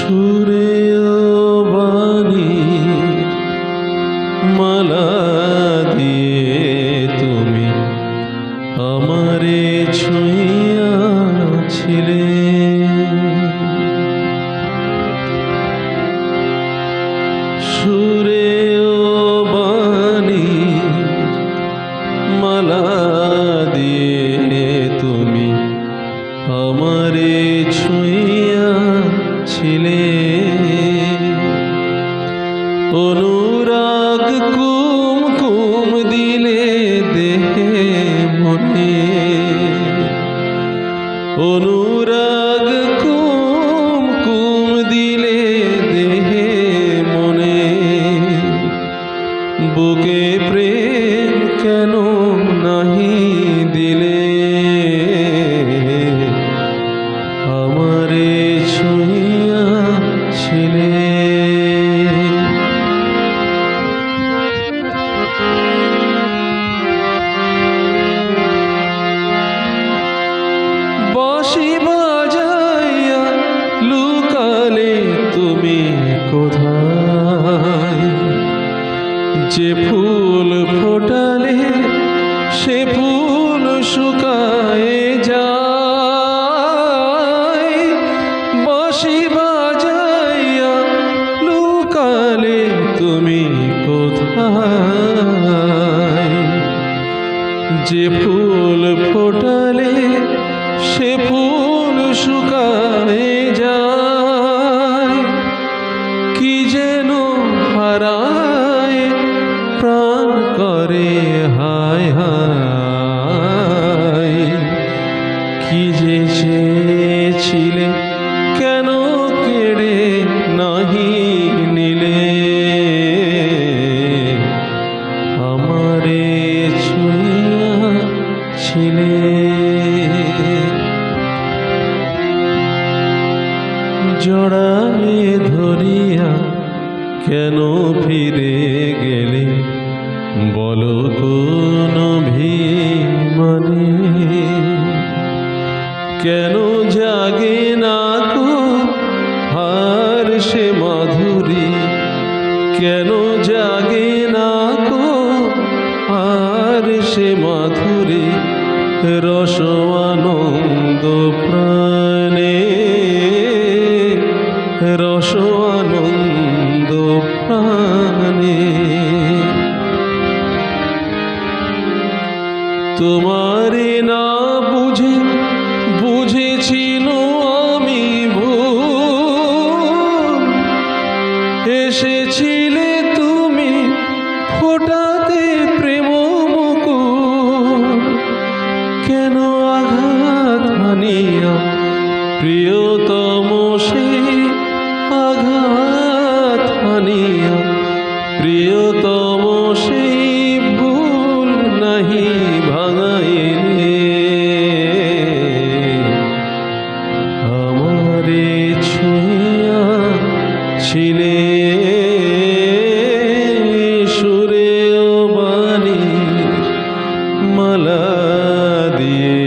সুরে বাণী মালা দিয়ে তুমি আমারে মালা দিয়ে তুমি আমারে অনুরাগ কুম কুম দিলে দেহে মনে। অনুরাগ কুম কুম দিলে দেহে মনে। বুকে প্রেম কেন যে ফুল ফোটালে সে ফুল শুকায় যায়। বাঁশি বাজাইয়া লুকালে তুমি কোথায়? যে ফুল ফোটালে সে ফুল শুকায় কি যে চেয়েছিলে কেন কেড়ে নাহি নিলে? আমারে ছুঁয়া ছিলে। জড়ায়ে ধরিয়া কেন ফিরে গেলে? বলো কোন মানে। কেন জাগে না কো হার সে মাধুরী। কেন জাগে না কো আর সে মাধুরী। রস আনন্দ প্রাণে। রস আনন্দ প্রাণে। তোমারে না বুঝে এসেছিলে তুমি ফোটাতে প্রেম কেন আঘাত মানিয়া প্রিয়তম সে আঘাত মানিয়া প্রিয়তম সেই সুরে বাণী মালা দিয়ে